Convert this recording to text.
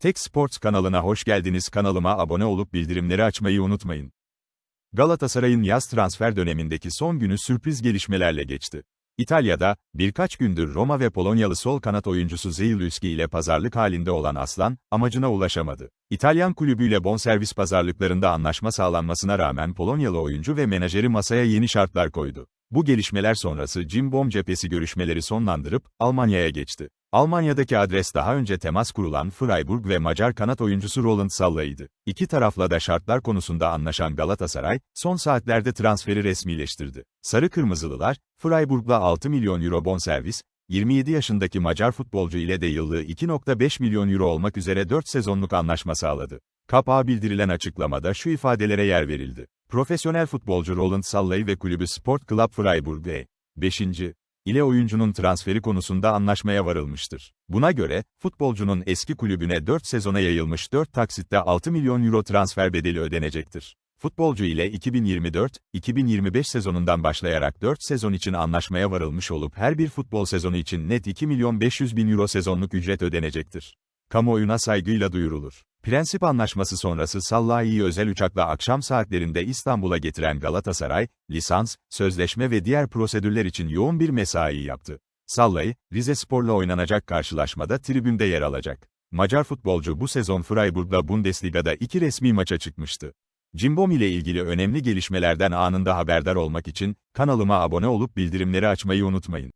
Tek Sports kanalına hoş geldiniz. Kanalıma abone olup bildirimleri açmayı unutmayın. Galatasaray'ın yaz transfer dönemindeki son günü sürpriz gelişmelerle geçti. İtalya'da, birkaç gündür Roma ve Polonyalı sol kanat oyuncusu Zeyluski ile pazarlık halinde olan Aslan, amacına ulaşamadı. İtalyan kulübüyle bonservis pazarlıklarında anlaşma sağlanmasına rağmen Polonyalı oyuncu ve menajeri masaya yeni şartlar koydu. Bu gelişmeler sonrası Jim Bom cephesi görüşmeleri sonlandırıp, Almanya'ya geçti. Almanya'daki adres daha önce temas kurulan Freiburg ve Macar kanat oyuncusu Roland Salla'ydı. İki tarafla da şartlar konusunda anlaşan Galatasaray, son saatlerde transferi resmileştirdi. Sarı Kırmızılılar, Freiburg'la 6 milyon euro bonservis, 27 yaşındaki Macar futbolcu ile de yıllığı 2.5 milyon euro olmak üzere 4 sezonluk anlaşma sağladı. Kapağa bildirilen açıklamada şu ifadelere yer verildi. Profesyonel futbolcu Roland Sallay ve kulübü Sport Club Freiburg ve 5 ile oyuncunun transferi konusunda anlaşmaya varılmıştır. Buna göre, futbolcunun eski kulübüne 4 sezona yayılmış 4 taksitte 6 milyon euro transfer bedeli ödenecektir. Futbolcu ile 2024-2025 sezonundan başlayarak 4 sezon için anlaşmaya varılmış olup her bir futbol sezonu için net 2 milyon 500 bin euro sezonluk ücret ödenecektir. Kamuoyuna saygıyla duyurulur. Prensip anlaşması sonrası Sallai'yi özel uçakla akşam saatlerinde İstanbul'a getiren Galatasaray, lisans, sözleşme ve diğer prosedürler için yoğun bir mesai yaptı. Sallai, Rize Spor'la oynanacak karşılaşmada tribünde yer alacak. Macar futbolcu bu sezon Freiburg'la Bundesliga'da iki resmi maça çıkmıştı. Cimbom ile ilgili önemli gelişmelerden anında haberdar olmak için, kanalıma abone olup bildirimleri açmayı unutmayın.